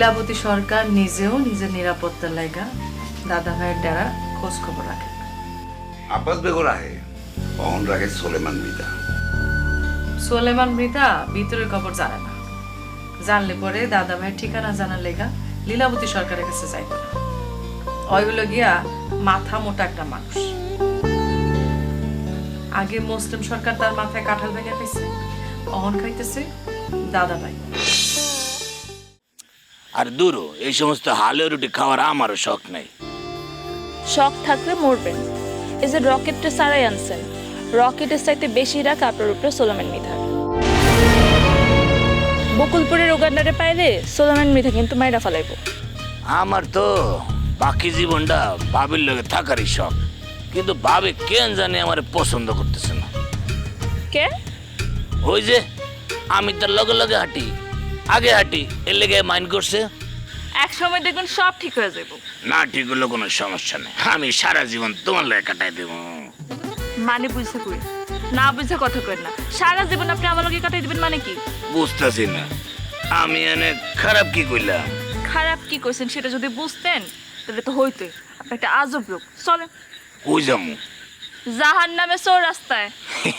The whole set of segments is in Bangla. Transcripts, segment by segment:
লীলাবতী সরকার নিজেও নিজের নিরাপত্তার লাইগা দাদা ভাইয়ের ডেরা খোঁজ খবর রাখে। আব্বাস বেগর আহে অহন রাখে সোলেমান মিদা সোলেমান মৃতা ভিতরের খবর জানে না। জানলে পরে দাদা ভাইয়ের ঠিকানা জানার লেগা লীলাবতী সরকারের কাছে যাইব না। ওই হলো গিয়া মাথা মোটা একটা মানুষ। আগে মুসলিম সরকার তার মাথায় কাঁঠাল ভেঙে খাইছে অহন খাইতেছে দাদা ভাই। আর দূরও এই সমস্ত হালে রুটি খাওয়ার আমারও শখ নাই। শখ থাকলে মরবেন। এই যে রকেটটা সারাই আনছেন রকেটের চাইতে বেশি রাখ আপনার উপরে সোলোমেন মিধা বকুলপুরের উগান্ডারে পাইলে সোলোমেন মিধা কিন্তু মাইরা ফেলাইব। আমার তো বাকি জীবনটা বাবির লগে থাকারই শখ। কিন্তু বাবে কেন জানে আমার পছন্দ করতেছে না। কে? ওই যে আমি তার লগে লগে হাঁটি। আগে হাঁটি এর লেগে মাইন্ড করছে। এক সময় দেখবেন সব ঠিক হয়ে যাব না ঠিক হলো কোনো সমস্যা নেই। আমি সারা জীবন তোমার লগে কাটাই দেবো। মানে বুঝতে কই? না বুঝে কথা কই না। সারা জীবন আপনি আমার লগে কাটাই দিবেন মানে কি? বুঝতেছি না। আমি এনে খারাপ কি কইলাম? খারাপ কি কইছেন সেটা যদি বুঝতেন তাহলে তো হইতোই। আপনি একটা আজব লোক। চলেন। ওই যামু জাহান নামে চোর রাস্তায়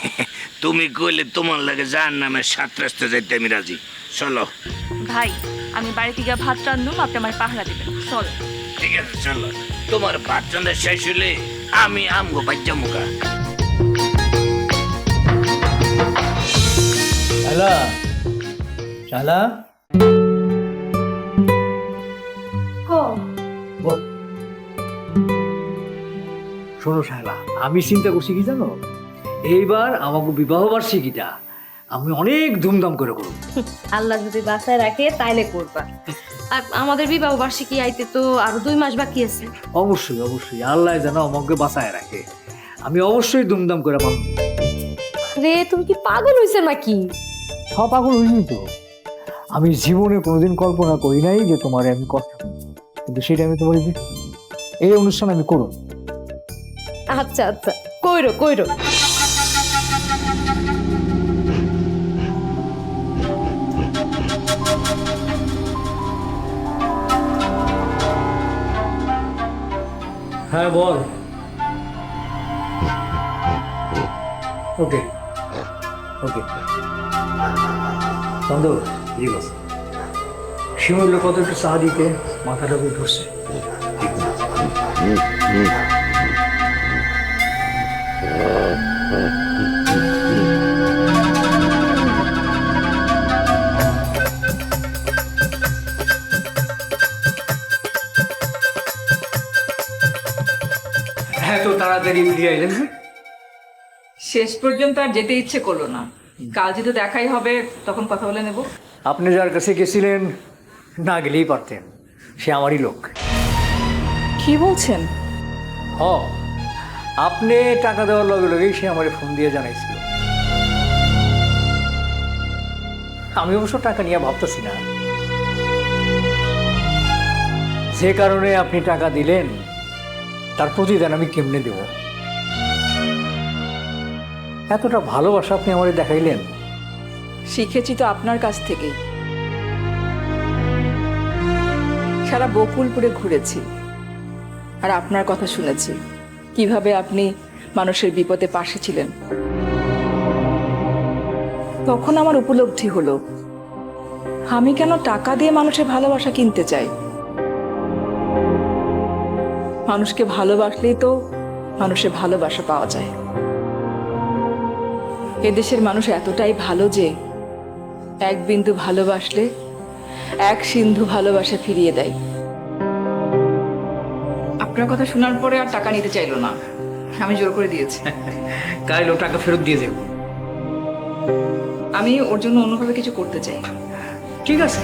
তুমি কইলে তোমার লাগে যার নামে সাত রাস্তা যাইতে আমি রাজি। চলো। ভাই আমি বাড়িতে গিয়ে ভাত রান্ধুম আপনি আমার পাহারা দিবেন। চলেন ঠিক আছে চলো। তোমার ভাত রান্না শেষ হলে আমি আমগো বাচ্চা মুখা শালা শালা। শোনো শালা আমি চিন্তা করছি কি জানো? এইবার আমাকে বিবাহ বার্ষিকীটা আমি অনেক ধুমধাম করে করব। আল্লাহ যদি বাসায় রাখে তাইলে করবা। আর আমাদের বিবাহ বার্ষিকী আইতে তো আরও দুই মাস বাকি আছে। অবশ্যই অবশ্যই। আল্লাহ যেন আমাকে বাঁচায় রাখে। আমি অবশ্যই ধুমধাম করে করব। রে তুমি কি পাগল হইছে নাকি? সব পাগল হইনি তো। আমি জীবনে কোনোদিন কল্পনা করি নাই যে তোমার আমি কষ্ট কিন্তু সেটা আমি তোমার এই অনুষ্ঠান আমি করব। আচ্ছা আচ্ছা। কইরো কইরো। হ্যাঁ বল। ওকে ওকে চন্দ্র ঠিক আছে কত একটু চা দিতে? মাথাটা ধরছে। ঠিক তো তাড়াতাড়ি উঠে আইলেন? শেষ পর্যন্ত আর যেতে ইচ্ছে করল না। কাল যদি দেখাই হবে তখন কথা বলে নেব। আপনি যার কাছে গেছিলেন না গেলেই পারতেন। সে আমারই লোক। কি বলছেন? হ আপনি টাকা দেওয়ার লগে লগেই সে আমার ফোন দিয়ে জানাইছিল। আমি অবশ্য টাকা নিয়ে ভাবতেছি না। যে কারণে আপনি টাকা দিলেন তার প্রতিদান আমি কেমনে দেব? এতটা ভালোবাসা আপনি আমারে দেখাইলেন। শিখেছি তো আপনার কাছ থেকেই সারা বকুলপুরে ঘুরেছি। আর আপনার কথা শুনেছি, কীভাবে আপনি মানুষের বিপদে পাশে ছিলেন। তখন আমার উপলব্ধি হলো, আমি কেন টাকা দিয়ে মানুষের ভালোবাসা কিনতে চাই? মানুষকে ভালোবাসলেই তো মানুষের ভালোবাসা পাওয়া যায়। এদেশের মানুষ এতটাই ভালো যে এক বিন্দু ভালোবাসলে এক সিন্ধু ভালোবাসা ফিরিয়ে দেয়। আপনার কথা শোনার পরে আর টাকা নিতে চাইলো না। আমি জোর করে দিয়েছি। কাল ও টাকা ফেরত দিয়ে দেব। আমি ওর জন্য অন্যভাবে কিছু করতে চাই। ঠিক আছে।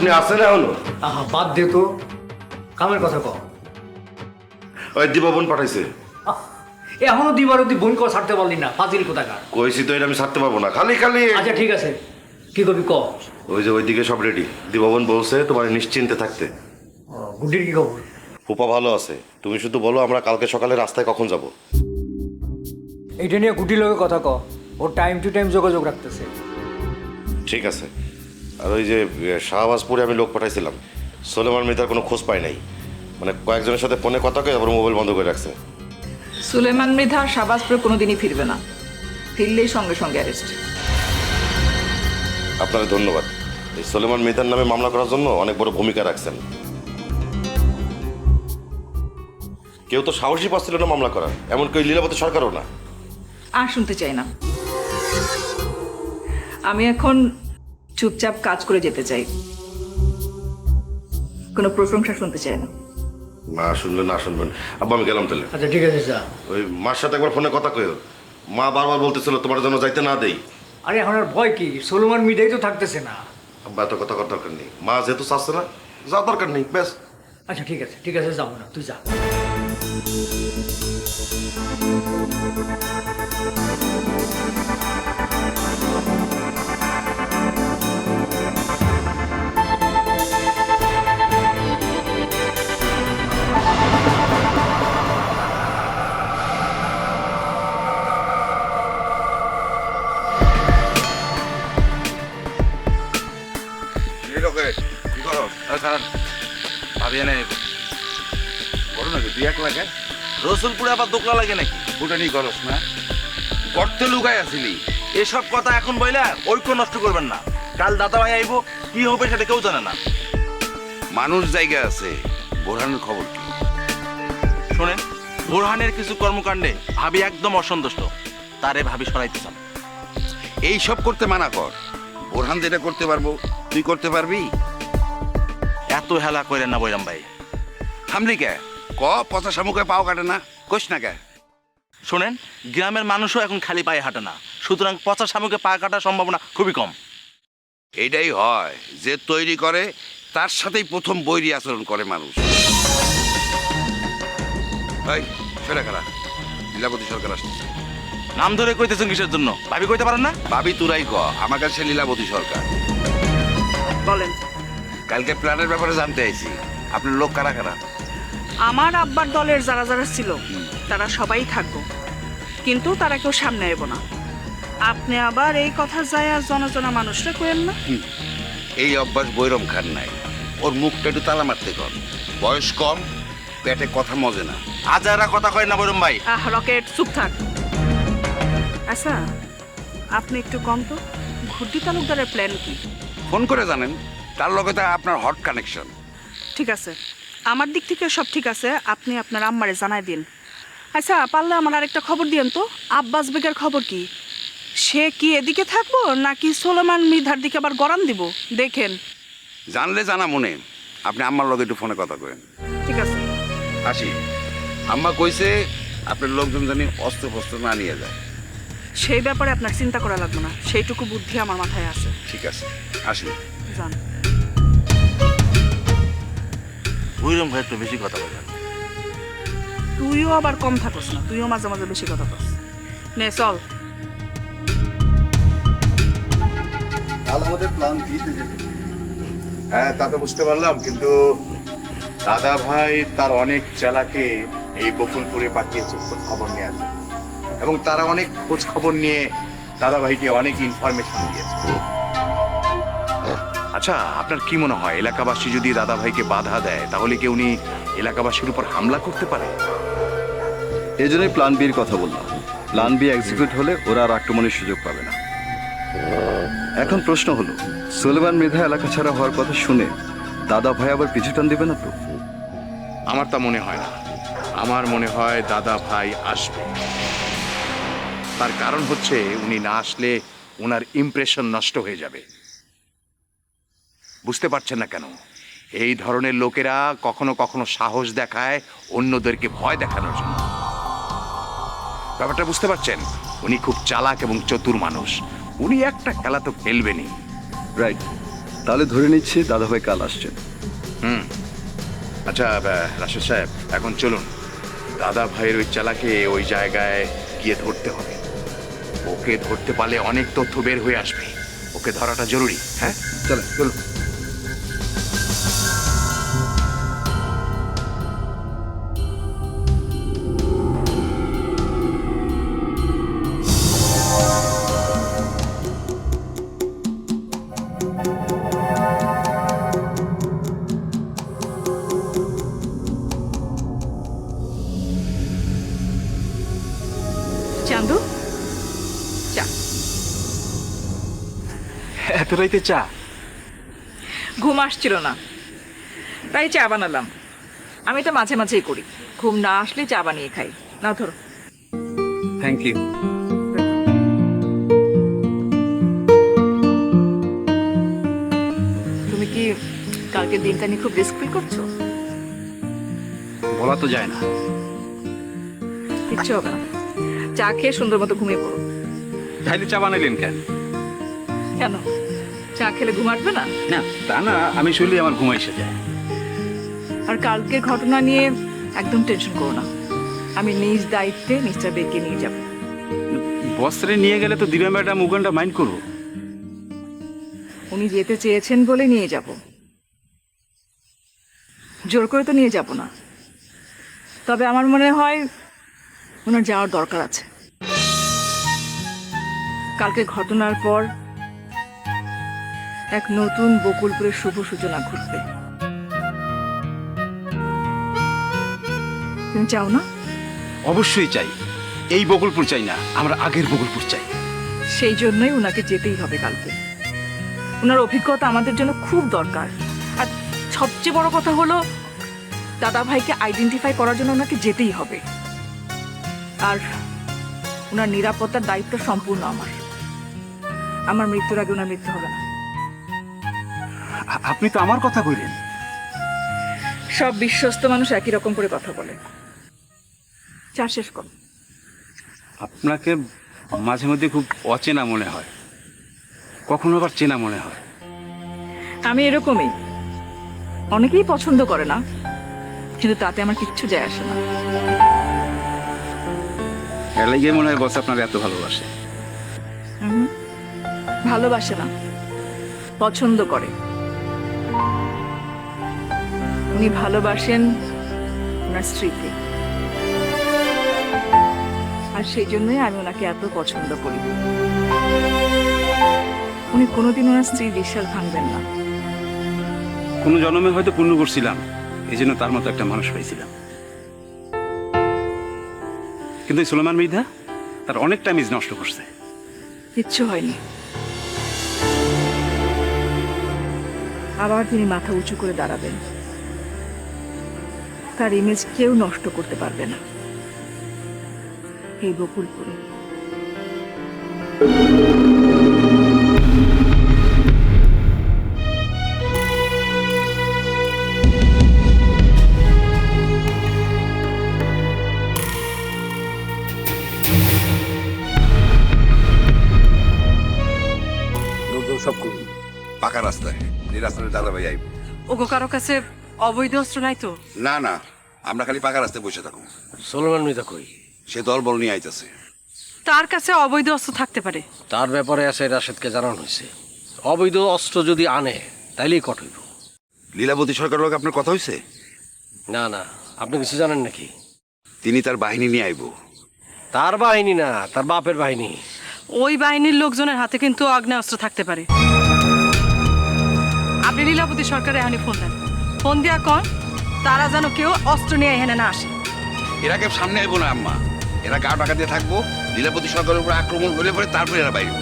আপনি আসেন এখনও? আহা বাদ দে তো। কামের কথা কও। ওই দিবাবন পাঠাইছে। এখনও দিবার অব্দি বোন কর ছাড়তে পারলি না ফাজিল কোথাকার? কইছি তো এটা আমি ছাড়তে পারব না খালি খালি। আচ্ছা ঠিক আছে। কি করবি ক ওই যে ওইদিকে সব রেডি দিবাবন বলছে তোমার নিশ্চিন্তে থাকতে। গুড্ডির কি খবর? ফুপা ভালো আছে। তুমি শুধু বলো আমরা কালকে সকালে রাস্তায় কখন যাব। এইটা নিয়ে গুটি লোকে কথা ক ও টাইম টু টাইম যোগাযোগ রাখতেছে। ঠিক আছে। আর ওই যে শাহবাজপুরে আমি লোক পাঠাইছিলাম। সোলেমান মৃতার কোনো খোঁজ পাই নাই। মানে কয়েকজনের সাথে ফোনে কথা কয়ে তারপর মোবাইল বন্ধ করে রাখছে। সুলেমান মৃধা শাবাজপুরে কোনোদিনই ফিরবে না। ফিরলেই সঙ্গে সঙ্গে অ্যারেস্ট আপনাদের ধন্যবাদ। এই সোলেমান মৃতার নামে মামলা করার জন্য অনেক বড় ভূমিকা রাখছেন। কেউ তো সাহসী পাচ্ছিল না মামলা করার। এমনকি ওই লীলাবতী সরকারও না। আর শুনতে চাই না। আমি এখন চুপচাপ কাজ করে যেতে চাই। কোনো প্রশংসা শুনতে চাই না। না শুনলে না শুনবেন। আব্বা আমি গেলাম তাহলে। আচ্ছা ঠিক আছে যা। ওই মার সাথে একবার ফোনে কথা কইও। মা বারবার বলতেছিল তোমার জন্য যাইতে না দেই। আরে এখন আর ভয় কি? সোলোমান মিডাই তো থাকতেছে না। আব্বা এত কথা করার দরকার নেই। মা যেহেতু চাচ্ছে না যাওয়ার দরকার নেই ব্যাস। আচ্ছা ঠিক আছে ঠিক আছে যাব না তুই যা। রসুলপুরে আবার দোকলা লাগে নাকি? ভুটানি করস না। গর্তে লুকাই আসিলি এসব কথা এখন বইলা ঐক্য নষ্ট করবেন না। কাল দাদা ভাই আইব কি হবে সেটা কেউ জানে না। মানুষ জায়গা আছে বোরহানের খবর কি? শোনেন বোরহানের কিছু কর্মকাণ্ডে ভাবি একদম অসন্তুষ্ট। তারে ভাবি সরাইতে চান। এই সব করতে মানা কর। বোরহান যেটা করতে পারব তুই করতে পারবি? এত হেলা করেন না বৈরাম ভাই। থামলি কে? ক পচা শামুকে পাও কাটে না কইস না কে? শোনেন গ্রামের মানুষও এখন খালি পায়ে হাঁটে না। সুতরাং পচা শামুকে পা কাটার সম্ভাবনা খুবই কম। এইটাই হয় যে তৈরি করে তার সাথেই প্রথম বৈরী আচরণ করে মানুষ। এই সেটা খারাপ লীলাবতী সরকার আসতেছে নাম ধরে কইতেছেন কিসের জন্য? ভাবি কইতে পারেন না? ভাবি তুরাই ক আমার কাছে লীলাবতী সরকার। বলেন। কালকে প্ল্যানের ব্যাপারে জানতে আইছি। আপনার লোক কারা কারা? আমার আব্বার দলের যারা যারা ছিল তারা সবাই থাকব। কিন্তু তারা কেউ সামনে এব না। আপনি আবার এই কথা যায় আর জনজনা মানুষরা কেন না? এই অভ্যাস বৈরম খান নাই। ওর মুখটা একটু তালা মারতে কর। বয়স কম পেটে কথা মজে না। আজারা কথা কয় না বৈরম ভাই? আহ রকেট চুপ থাক। আচ্ছা আপনি একটু কম তো। ঘুরতি তালুকদারের প্ল্যান কি? ফোন করে জানেন তার লগে তো আপনার হট কানেকশন ঠিক আছে। আমার দিক থেকে সব ঠিক আছে আপনি আপনার আম্মারে জানাই দিন। আচ্ছা পারলে আমার আরেকটা খবর দিয়েন তো। আব্বাস বেগের খবর কি? সে কি এদিকে থাকব নাকি সোলোমান মৃধার দিকে আবার গরান দিব? দেখেন। জানলে জানা মনে। আপনি আম্মার লগে একটু ফোনে কথা করেন ঠিক আছে। আসি। আম্মা কইছে আপনার লোকজন জানি অস্ত্র ফস্ত্র না নিয়ে যায়। সেই ব্যাপারে আপনার চিন্তা করা লাগবে না। সেইটুকু বুদ্ধি আমার মাথায় আছে। ঠিক আছে। আসি। জান বৈরম ভাই একটু বেশি কথা বলেন তুইও আবার কম থাকস না তুইও মাঝে মাঝে বেশি কথা কস। নে চল। কাল আমাদের প্ল্যান যেতে? হ্যাঁ তা তো বুঝতে পারলাম কিন্তু দাদা ভাই তার অনেক চেলাকে এই বকুলপুরে পাঠিয়েছে খোঁজ খবর নিয়ে আসে এবং তারা অনেক খোঁজ খবর নিয়ে দাদা ভাইকে অনেক ইনফরমেশন দিয়েছে। আচ্ছা আপনার কি মনে হয় এলাকাবাসী যদি দাদা ভাইকে বাধা দেয় তাহলে কি উনি এলাকাবাসীর উপর হামলা করতে পারে? এই জন্যই প্ল্যান বির কথা বললাম। প্ল্যান বি এক্সিকিউট হলে ওরা আর আক্রমণের সুযোগ পাবে না। এখন প্রশ্ন হলো সুলেমান মৃধা এলাকা ছাড়া হওয়ার কথা শুনে দাদা ভাই আবার পিছু টান দেবে না তো? আমার তা মনে হয় না। আমার মনে হয় দাদা ভাই আসবে। তার কারণ হচ্ছে উনি না আসলে ওনার ইমপ্রেশন নষ্ট হয়ে যাবে। বুঝতে পারছেন না কেন? এই ধরনের লোকেরা কখনো কখনো সাহস দেখায় অন্যদেরকে ভয় দেখানোর জন্য। ব্যাপারটা বুঝতে পারছেন? উনি খুব চালাক এবং চতুর মানুষ। উনি একটা খেলা তো খেলবেনই। রাইট তাহলে ধরে নিচ্ছি দাদা ভাই কাল আসছেন। হুম। আচ্ছা রাশেদ সাহেব এখন চলুন। দাদা ভাইয়ের ওই চালাকে ওই জায়গায় গিয়ে ধরতে হবে। ওকে ধরতে পারলে অনেক তথ্য বের হয়ে আসবে। ওকে ধরাটা জরুরি হ্যাঁ? চলো চলুন। রাইতে চা? ঘুম আসছিল না। তাই চা বানালাম। আমি তো মাঝে মাঝেই করি। ঘুম না আসলে চা বানিয়ে খাই। না ধরো। থ্যাংক ইউ তুমি কি কালকে দিনটা নিয়ে খুব রিস্ক ফিল করছ? বলা তো যায় না। কিচ্ছু হবে না। চা খেয়ে সুন্দর মতো ঘুমিয়ে পড়ো। তাইলে চা বানাইলেন কেন? কেন? খেলে ঘুম আসবে না? না তা না আমি শুনলে আমার ঘুম এসে যায়। আর কালকের ঘটনা নিয়ে একদম টেনশন করো না। আমি নিজ দায়িত্বে মিস্টার বেগকে নিয়ে যাব। বস্ত্রে নিয়ে গেলে তো দিবা ম্যাডাম উগানটা মাইন্ড করব। উনি যেতে চেয়েছেন বলে নিয়ে যাব। জোর করে তো নিয়ে যাব না। তবে আমার মনে হয় ওনার যাওয়ার দরকার আছে। কালকে ঘটনার পর এক নতুন বকুলপুরের শুভ সূচনা ঘটবে। তুমি চাও না? অবশ্যই চাই। এই বকুলপুর চাই না আমরা আগের বকুলপুর চাই। সেই জন্যই ওনাকে যেতেই হবে কালকে। ওনার অভিজ্ঞতা আমাদের জন্য খুব দরকার। আর সবচেয়ে বড় কথা হলো দাদা ভাইকে আইডেন্টিফাই করার জন্য ওনাকে যেতেই হবে। আর ওনার নিরাপত্তার দায়িত্ব সম্পূর্ণ আমার। আমার মৃত্যুর আগে ওনার মৃত্যু হবে না। আপনি তো আমার কথা কইলেন। সব বিশ্বস্ত মানুষ একই রকম করে কথা বলে। চা শেষ কর। আপনাকে মাঝে মধ্যে খুব অচেনা মনে হয়। কখনো আবার চেনা মনে হয়। আমি এরকমই। অনেকেই পছন্দ করে না কিন্তু তাতে আমার কিচ্ছু যায় আসে না। এলাইগে মনে হয় বস আপনার এত ভালোবাসে। ভালোবাসে না। পছন্দ করে। উনি ভালোবাসেন ওনার স্ত্রীকে আর সেই জন্যই আমি ওনাকে এত পছন্দ করি। উনি কোনোদিন ওনার স্ত্রীর বিশ্বাস ভাঙবেন না। কোনো জন্মে হয়তো পূর্ণ করছিলাম এই জন্য তার মতো একটা মানুষ পাইছিলাম কিন্তু এই সুলেমান মৃধা তার অনেক টাইম নষ্ট করছে। কিচ্ছু হয়নি। আবার তিনি মাথা উঁচু করে দাঁড়াবেন। তার ইমেজ কেউ নষ্ট করতে পারবে না। এই বকুলপুরে সব করুন। পাকা রাস্তায়। এই রাস্তায় দাদা ভাই আইব। ওগো কারও কাছে অবৈধ অস্ত্র নাই তো? না না। আমরা খালি পাকা রাস্তায় বসে থাকুন। সোলমান মৃধা কই? সে দল বল নিয়ে আইতেছে। তার কাছে অবৈধ অস্ত্র থাকতে পারে। তার ব্যাপারে আছে রাশেদকে জানানো হয়েছে। অবৈধ অস্ত্র যদি আনে তাইলেই কট হইব। লীলাবতী সরকারের লোক আপনার কথা হয়েছে না না। আপনি কিছু জানেন নাকি? তিনি তার বাহিনী নিয়ে আইব। তার বাহিনী না তার বাপের বাহিনী। ওই বাহিনীর লোকজনের হাতে কিন্তু আগ্নেয় অস্ত্র থাকতে পারে। আপনি লীলাবতী সরকারের এখানে ফোন দেন। ফোন দিয়া কন তারা যেন কেউ অস্ত্র নিয়ে এখানে না আসে। এরাকে সামনে আইব না আম্মা। এরা গা টাকা দিয়ে থাকব লীলাবতী সরকারের উপর আক্রমণ হলে পরে তারপরে এরা বাইরে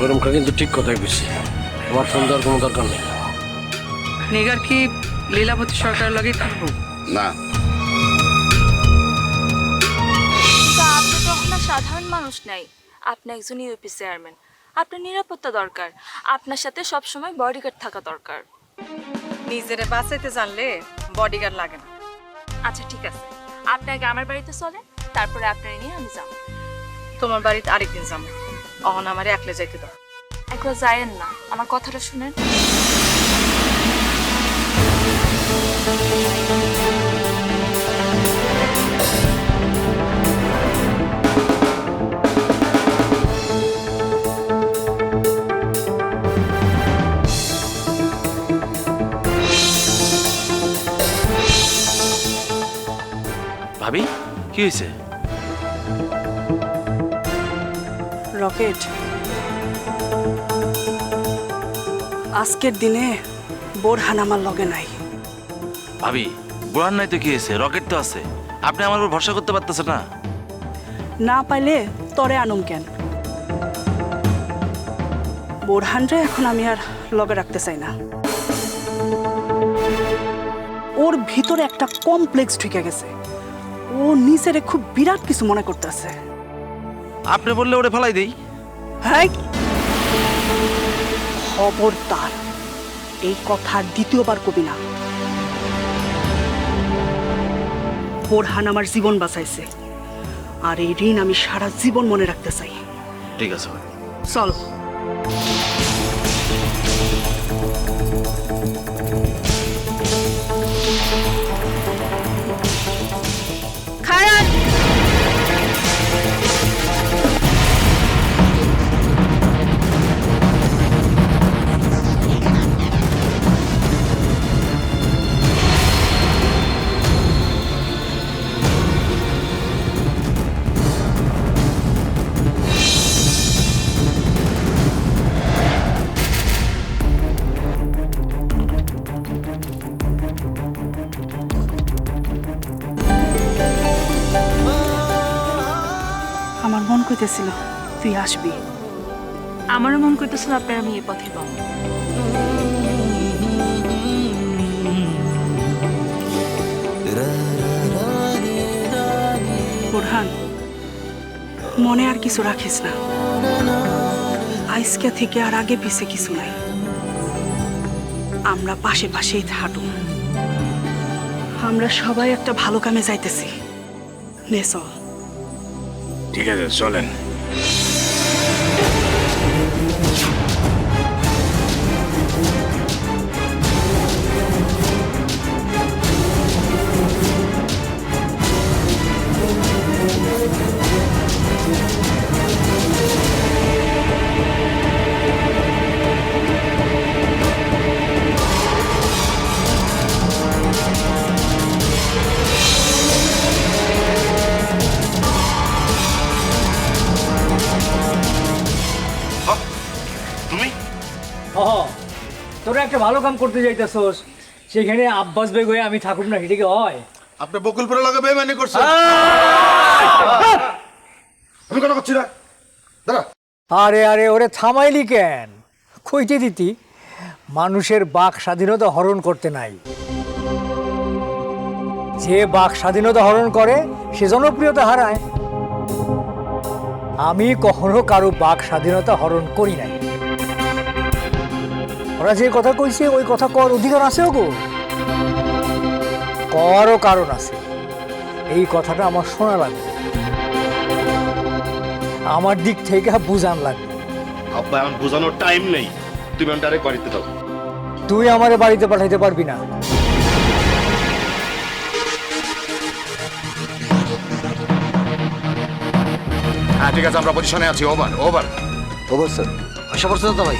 ওরমকা কিন্তু ঠিক কথাই বলছি। আমার ফোন দেওয়ার কোনো দরকার নেই। নিগার কি লীলাবতী সরকারের লগেই থাকব? না। তা আপনি তো আপনার সাধারণ মানুষ নাই। আপনি একজন ইউপি চেয়ারম্যান। আপনার নিরাপত্তা দরকার। আপনার সাথে সবসময় বডিগার্ড থাকা দরকার। নিজেরে বাঁচাইতে জানলে বডিগার্ড লাগে না। আচ্ছা ঠিক আছে। আপনি আগে আমার বাড়িতে চলে তারপরে আপনার নিয়ে আমি যাব। তোমার বাড়িতে আরেকদিন যাব। অহন আমারে একলে যাইতে দাও। একবার যায়েন না। আমার কথাটা শুনেন। কি হয়েছে? রকেট। আজকের দিনে বোরহান আমার লগে নাই। ভাবি বোরহান নাই তো কি হয়েছে? রকেট তো আছে। আপনি আমার উপর ভরসা করতে পারতেছেন না। না পাইলে তরে আনুম কেন? বোরহানরে এখন আমি আর লগে রাখতে চাই না। ওর ভিতরে একটা কমপ্লেক্স ঢুকে গেছে। ও নিজেরে খুব বিরাট কিছু মনে করতেছে। আপনি বললে ওরে ফেলাই দেই। হ্যাঁ খবরদার এই কথা দ্বিতীয়বার কবি না। বোরহান আমার জীবন বাঁচাইছে আর এই ঋণ আমি সারা জীবন মনে রাখতে চাই। ঠিক আছে চল। তুই আসবি। আমারও মন করতেছিল আপনার আমি এ পথে পাবো বোরহান, মনে আর কিছু রাখিস না। আইসকে থেকে আর আগে পিছে কিছু নাই। আমরা পাশে পাশেই হাঁটু আমরা সবাই একটা ভালো কামে যাইতেছি। নে চল। ঠিক আছে, চলেন। একটা ভালো কাম করতে যাইতেছস সেখানে আব্বাস বেগ হয়ে আমি থাকুক না কি হয়? আপনি বকুলপুরে লগে বেমানি করছেন। আমি কথা করছি না। দাঁড়া। আরে আরে ওরে থামাইলি কেন? কইতে দিতি মানুষের বাক স্বাধীনতা হরণ করতে নাই। যে বাক স্বাধীনতা হরণ করে সে জনপ্রিয়তা হারায়। আমি কখনো কারও বাক স্বাধীনতা হরণ করি নাই। ওরা যে কথা কইছে ওই কথা কর অধিকার আছেও গো করও কারণ আছে। এই কথাটা আমার শোনা লাগবে। আমার দিক থেকে বুঝান লাগবে। আব্বা এখন বোঝানোর টাইম নেই। তুমি বাড়িতে দাও তুই আমারে বাড়িতে পাঠাইতে পারবি না। হ্যাঁ ঠিক আছে আমরা পজিশনে আছি। ওভার ওভার ওভার স্যার আশা করছেন তো ভাই